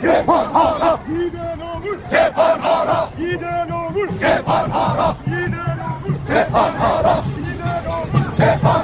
재판하라 이대놈을 재판하라. 이대놈을 재판하라. 이대놈을 재판하라. 이대놈을 재판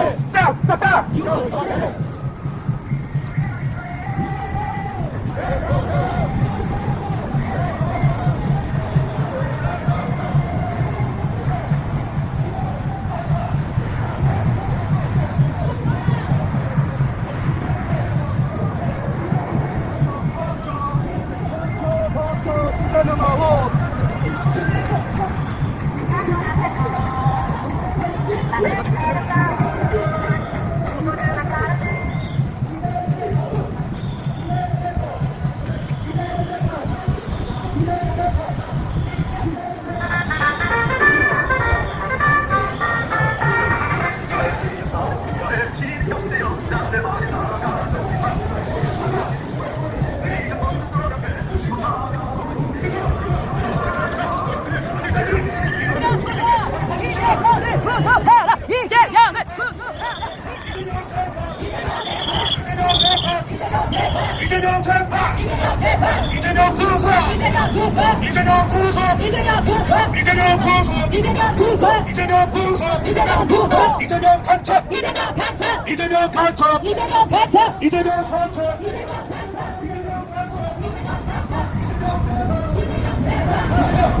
Panama Wall. 이재명 재판! 이재명 재판! 이재명 구속! 이재명 구속! 이재명 구속! 이재명 구속! 이재명 구속! 이재명 구속! 이재명 구속! 이재명 구속! 이재명 간첩! 이재명 간첩! 이재명 간첩! 이재명 간첩! 이재명 간첩! 이재명 간첩! 이재명 간첩! 이재명 간첩! 이재명 대박! 이재명 대박!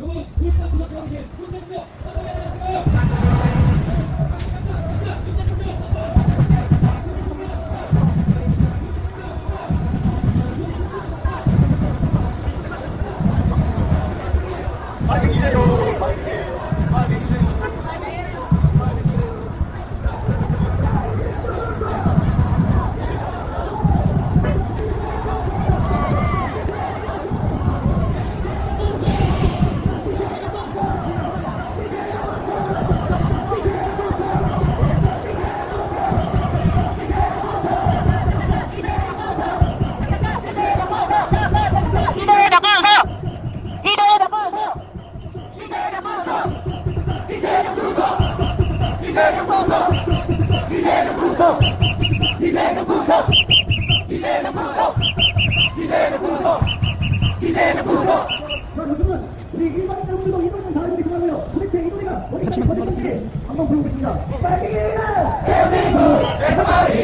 여기 골대 부족하게 손 대고요. 이제는 풍성 이제는 풍성 이제는 풍성 이제는 풍성 이제는 풍성 이제는 풍성 잠시만 기다려주세요. 한번 부르겠습니다. 빨리 일어나! 대한민국! 내 말이